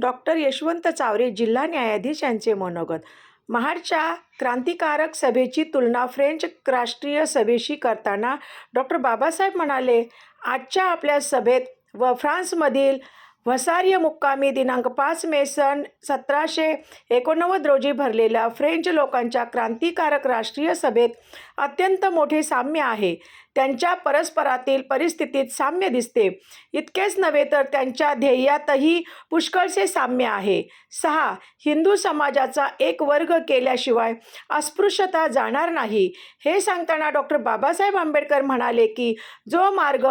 Doctor Yashwant Chaware जिल्हा न्यायाधीश यांचे मनोगत. महाडच्या क्रांतिकारक सभेची तुलना फ्रेंच राष्ट्रीय सभेशी करताना डॉक्टर बाबासाहेब म्हणाले आजच्या आपल्या सभेत व फ्रान्समधील वसार्य मुक्कामी दिनांक पाच मे सन सतराशे एकोणनव्वद रोजी भरलेल्या फ्रेंच लोकांच्या क्रांतिकारक राष्ट्रीय सभेत अत्यंत मोठे साम्य आहे. त्यांच्या परस्परातील परिस्थितीत साम्य दिसते. इतकेच नव्हे तर त्यांच्या ध्येयातही पुष्कळसे साम्य आहे. सहा हिंदू समाजाचा एक वर्ग केल्याशिवाय अस्पृश्यता जाणार नाही. हे सांगताना डॉक्टर बाबासाहेब आंबेडकर म्हणाले की जो मार्ग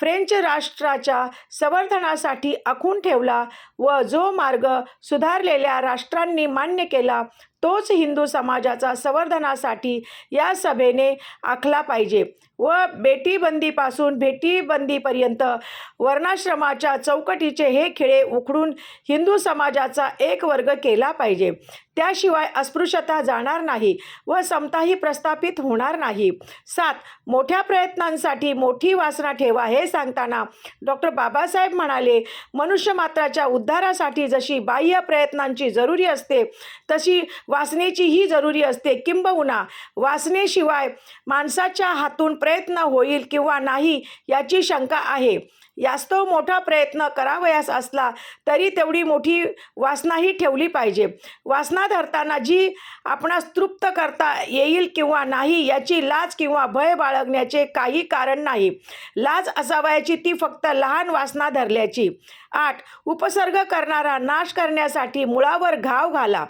फ्रेंच राष्ट्राच्या संवर्धनासाठी आखून ठेवला व जो मार्ग सुधारलेल्या राष्ट्रांनी मान्य केला तोच हिंदू समाजाचा संवर्धनासाठी या सभेने आखला पाहिजे व बेटीबंदीपासून भेटीबंदीपर्यंत वर्णाश्रमाच्या चौकटीचे हे खिळे उखडून हिंदू समाजाचा एक वर्ग केला पाहिजे. त्याशिवाय अस्पृश्यता जाणार नाही व समताही प्रस्थापित होणार नाही. सात मोठ्या प्रयत्नांसाठी मोठी वासना ठेवा हे सांगताना डॉक्टर बाबासाहेब म्हणाले मनुष्यमात्राच्या उद्धारासाठी जशी बाह्य प्रयत्नांची जरुरी असते तशी वासनेचीही जरुरी असते. किंबहुना वासनेशिवाय माणसाच्या हातून प्रयत्न होईल किंवा नाही याची शंका आहे. यास्तव मोठा प्रयत्न करावयास असला तरी तेवढी मोठी वासनाही ठेवली पाहिजे. वासना धरताना जी आपणास तृप्त करता येईल किंवा नाही याची लाज किंवा भय बाळगण्याचे काही कारण नाही. लाज असावयाची ती फक्त लहान वासना धरल्याची. आठ उपसर्ग करणारा नाश करण्यासाठी मुळावर घाव घाला.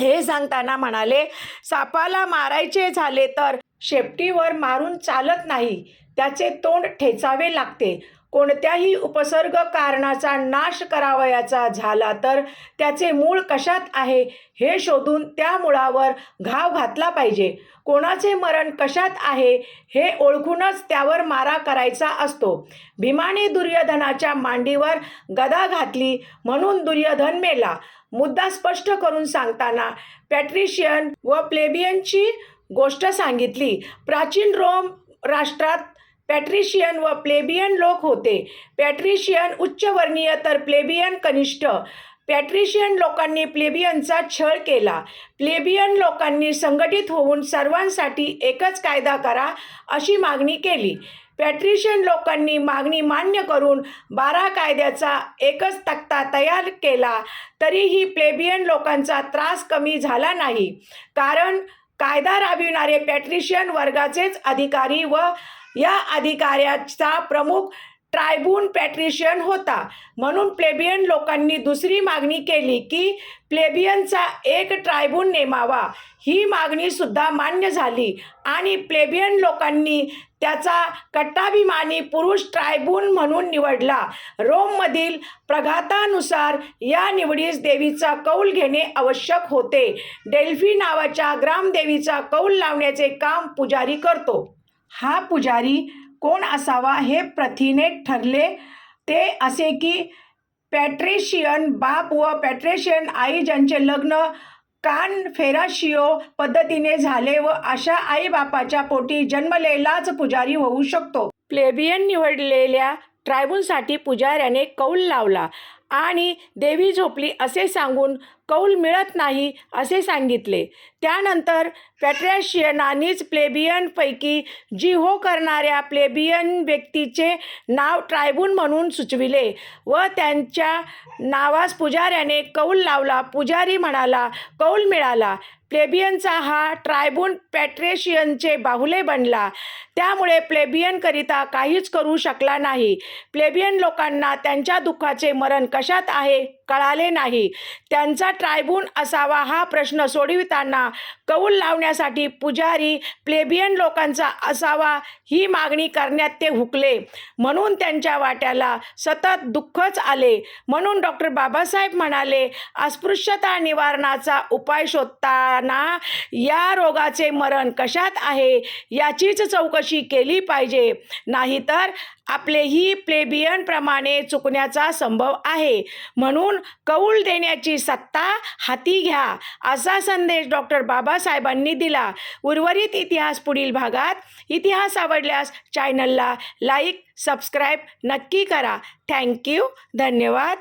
हे सांगताना म्हणाले सापाला मारायचे झाले तर शेपटीवर मारून चालत नाही. त्याचे तोंड ठेचावे लागते. कोणत्याही उपसर्ग कारणाचा नाश करावयाचा झाला तर त्याचे मूळ कशात आहे हे शोधून त्या मुळावर घाव घातला पाहिजे. कोणाचे मरण कशात आहे हे ओळखूनच त्यावर मारा करायचा असतो. भीमाने दुर्योधनाच्या मांडीवर गदा घातली म्हणून दुर्योधन मेला. मुद्दा स्पष्ट करून सांगताना पॅट्रिशियन व प्लेबियनची गोष्ट सांगितली. प्राचीन रोम राष्ट्रात पॅट्रिशियन व प्लेबियन लोक होते. पॅट्रिशियन उच्चवर्णीय तर प्लेबियन कनिष्ठ. पॅट्रिशियन लोकांनी प्लेबियनचा छळ केला. प्लेबियन लोकांनी संघटित होऊन सर्वांसाठी एकच कायदा करा अशी मागणी केली. पॅट्रिशियन लोकांनी मागणी मान्य करून बारा कायद्याचा एकच तक्ता तयार केला तरीही प्लेबियन लोकांचा त्रास कमी झाला नाही. कारण कायदा राबविणारे पॅट्रिशियन वर्गाचेच अधिकारी व या अधिकाऱ्याचा प्रमुख ट्रायबून पॅट्रिशियन होता. म्हणून प्लेबियन लोकांनी दुसरी मागणी केली की प्लेबियनचा एक ट्रायबून नेमावा. ही मागणी सुद्धा मान्य झाली आणि प्लेबियन लोकांनी त्याचा कट्टाभिमानी पुरुष ट्रायबून म्हणून निवडला. रोममधील प्रघातानुसार या निवडीस देवीचा कौल घेणे आवश्यक होते. डेल्फी नावाच्या ग्रामदेवीचा कौल लावण्याचे काम पुजारी करतो. हा पुजारी कोण असावा हे प्रथिने ठरले. ते असे की पॅट्रेशियन बाप व पॅट्रेशियन आई ज्यांचे लग्न कान फेराशिओ पद्धतीने झाले व अशा आईबापाच्या पोटी जन्मलेलाच पुजारी होऊ शकतो. प्लेबियन निवडलेल्या ट्रायबूनसाठी पुजाऱ्याने कौल लावला. आणि देवी झोपली असे सांगून कौल मिळत नाही असे सांगितले. त्यानंतर पॅट्रॅशियनानीच प्लेबियनपैकी जी हो करणाऱ्या प्लेबियन व्यक्तीचे नाव ट्रायबून म्हणून सुचविले व त्यांच्या नावास पुजाऱ्याने कौल लावला. पुजारी म्हणाला कौल मिळाला. प्लेबियनचा हा ट्रायबून पॅट्रेशियनचे बाहुले बनला. त्यामुळे प्लेबियनकरिता काहीच करू शकला नाही. प्लेबियन लोकांना त्यांच्या दुःखाचे मरण कशात आहे कळाले नाही. त्यांचा ट्रायबून असावा हा प्रश्न सोडविताना कौल लावण्यासाठी पुजारी प्लेबियन लोकांचा असावा ही मागणी करण्यात ते हुकले. म्हणून त्यांच्या वाट्याला सतत दुःखच आले. म्हणून डॉक्टर बाबासाहेब म्हणाले अस्पृश्यता निवारणाचा उपाय शोधता शोधताना या रोगाचे मरण कशात आहे याचीच चौकशी केली पाहिजे. नाहीतर आपलेही प्लेबियनप्रमाणे चुकण्याचा संभव आहे. म्हणून कौल देण्याची सत्ता हाती घ्या असा संदेश डॉक्टर बाबासाहेबांनी दिला. उर्वरित इतिहास पुढील भागात इतिहास आवडल्यास चॅनलला लाईक सबस्क्राईब नक्की करा. थँक्यू धन्यवाद.